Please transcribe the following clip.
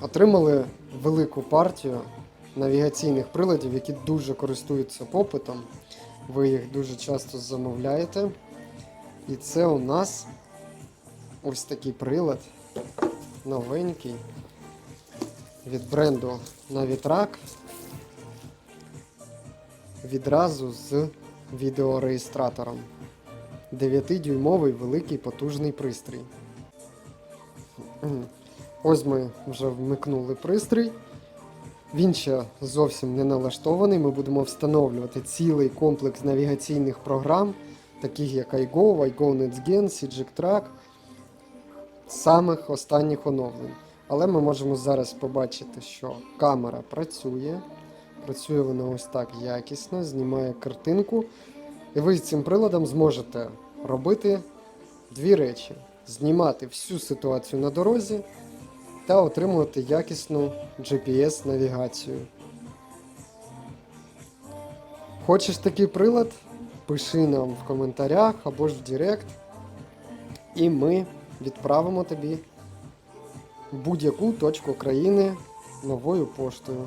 Отримали велику партію навігаційних приладів, які дуже користуються попитом. Ви їх дуже часто замовляєте. І це у нас ось такий прилад новенький від бренду Navitrack. Відразу з відеореєстратором. 9-дюймовий великий потужний пристрій. Ось ми вже вмикнули пристрій. Він ще зовсім не налаштований. Ми будемо встановлювати цілий комплекс навігаційних програм, таких як iGo, iGo NetsGen, CGIC Track, самих останніх оновлень. Але ми можемо зараз побачити, що камера працює. Працює вона ось так якісно, знімає картинку. І ви з цим приладом зможете робити дві речі: знімати всю ситуацію на дорозі та отримувати якісну GPS-навігацію. Хочеш такий прилад? Пиши нам в коментарях або ж в Директ, і ми відправимо тобі будь-яку точку країни новою поштою.